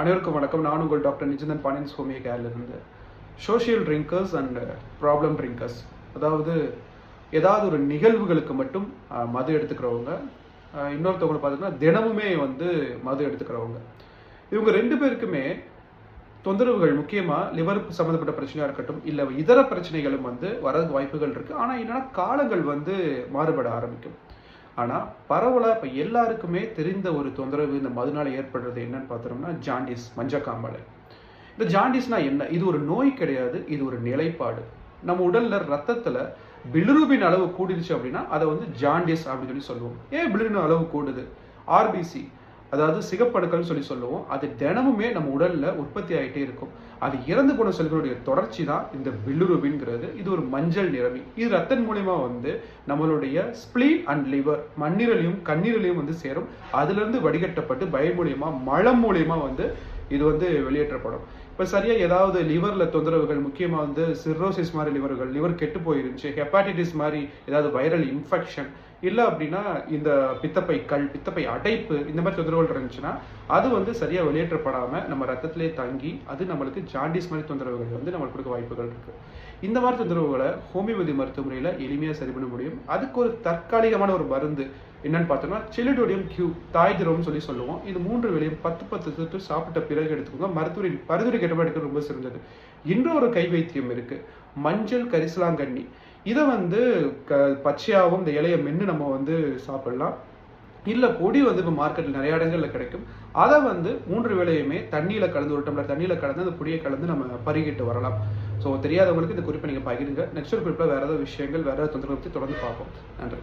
அனைவருக்கும் வணக்கம். நான் உங்கள் doctor Nijanthan Pandian Swami கேர்லேருந்து social drinkers and problem drinkers அதாவது ஏதாவது ஒரு நிகழ்வுகளுக்கு மட்டும் மது எடுத்துக்கிறவங்க இன்னொருத்தவங்களை பார்த்தீங்கன்னா தினமுமே வந்து மது எடுத்துக்கிறவங்க. இவங்க ரெண்டு பேருக்குமே தொந்தரவுகள் முக்கியமாக லிவர் சம்மந்தப்பட்ட பிரச்சனையாக இருக்கட்டும் இல்லை இதர பிரச்சனைகளும் வந்து வரதுக்கு வாய்ப்புகள் இருக்குது ஆனால் என்னென்னா காலங்கள் வந்து மாறுபட ஆரம்பிக்கும். ஆனால் பரவலாக இப்போ எல்லாருக்குமே தெரிந்த ஒரு தொந்தரவு இந்த மதுநாள் ஏற்படுறது என்னன்னு பார்த்தோம்னா ஜாண்டிஸ் மஞ்சக்காமலை இந்த ஜாண்டிஸ்னா என்ன? இது ஒரு நோய் கிடையாது இது ஒரு நிலைப்பாடு. நம்ம உடல்ல ரத்தத்துல பிலிருபின் அளவு கூடிடுச்சு அப்படின்னா அதை வந்து ஜாண்டிஸ் அப்படின்னு சொல்லி சொல்லுவோம். ஏன் பிலிருபின் அளவு கூடுது? ஆர்பிசி அதாவது சிகப்பணுக்கள்னு சொல்லி சொல்லுவோம். அது தினமுமே நம்ம உடலில் உற்பத்தி ஆகிட்டே இருக்கும். அது இறந்து போன செல்களுடைய தொடர்ச்சி தான் இந்த பில்லுருபின்ங்கிறது இது ஒரு மஞ்சள் நிறமி. இது ரத்தன் மூலியமா வந்து நம்மளுடைய ஸ்பிளீன் அண்ட் லிவர் மண்ணீரலையும் கண்ணீரலையும் வந்து சேரும். அதுலேருந்து வடிகட்டப்பட்டு பய மூலியமா மலம் மூலியமா வந்து இது வந்து வெளியேற்றப்படும். இப்போ சரியாக ஏதாவது லிவரில் தொந்தரவுகள் முக்கியமாக வந்து சிர்ரோசிஸ் மாதிரி லிவர்கள் லிவர் கெட்டு போயிருந்துச்சு ஹெப்பாட்டிட்டிஸ் மாதிரி ஏதாவது வைரல் இன்ஃபெக்ஷன் இல்லை அப்படின்னா இந்த பித்தப்பை கல் பித்தப்பை அடைப்பு இந்த மாதிரி தொந்தரவுகள் இருந்துச்சுன்னா அது வந்து சரியாக வெளியேற்றப்படாமல் நம்ம ரத்தத்திலே தங்கி அது நம்மளுக்கு ஜாண்டிஸ் மாதிரி தொந்தரவுகள் வந்து நம்மளுக்கு கொடுக்க வாய்ப்புகள் இருக்குது இந்த மாதிரி தொந்தரவுகளை ஹோமியோபதி மருத்துவ எளிமையாக சரி பண்ண முடியும். அதுக்கு ஒரு தற்காலிகமான ஒரு மருந்து என்னன்னு பார்த்தோம்னா சிலிடோடியம் கியூ தாய் திரவம்னு சொல்லி சொல்லுவோம். இது மூன்று வேளையும் பத்து பத்து சொட்டு சாப்பிட்ட பிறகு எடுத்துக்கோங்க. மருத்துவரின் பரிந்துரை கேட்டபடி எடுக்க ரொம்ப சிறந்தது. இன்னொரு கை வைத்தியம் இருக்கு. மஞ்சள் கரிசலாங்கண்ணி. இதை வந்து க பச்சையாகவும் இந்த இலையை மென்று நம்ம வந்து சாப்பிடலாம். இல்லை பொடி வந்து இப்போ மார்க்கெட்டில் நிறைய இடங்களில் கிடைக்கும். அதை வந்து மூன்று வேலையுமே தண்ணியில் கலந்து ஒரு டம்ளர் தண்ணியில் கலந்து அந்த பொடியை கலந்து நம்ம பருகிட்டு வரலாம். ஸோ தெரியாதவங்களுக்கு இந்த குறிப்பை நீங்கள் பகிருங்க. நெக்ஸ்ட் குறிப்பில் வேறு ஏதாவது விஷயங்கள் வேறு ஏதாவது தொந்தரவு பற்றி தொடர்ந்து பார்ப்போம். நன்றி.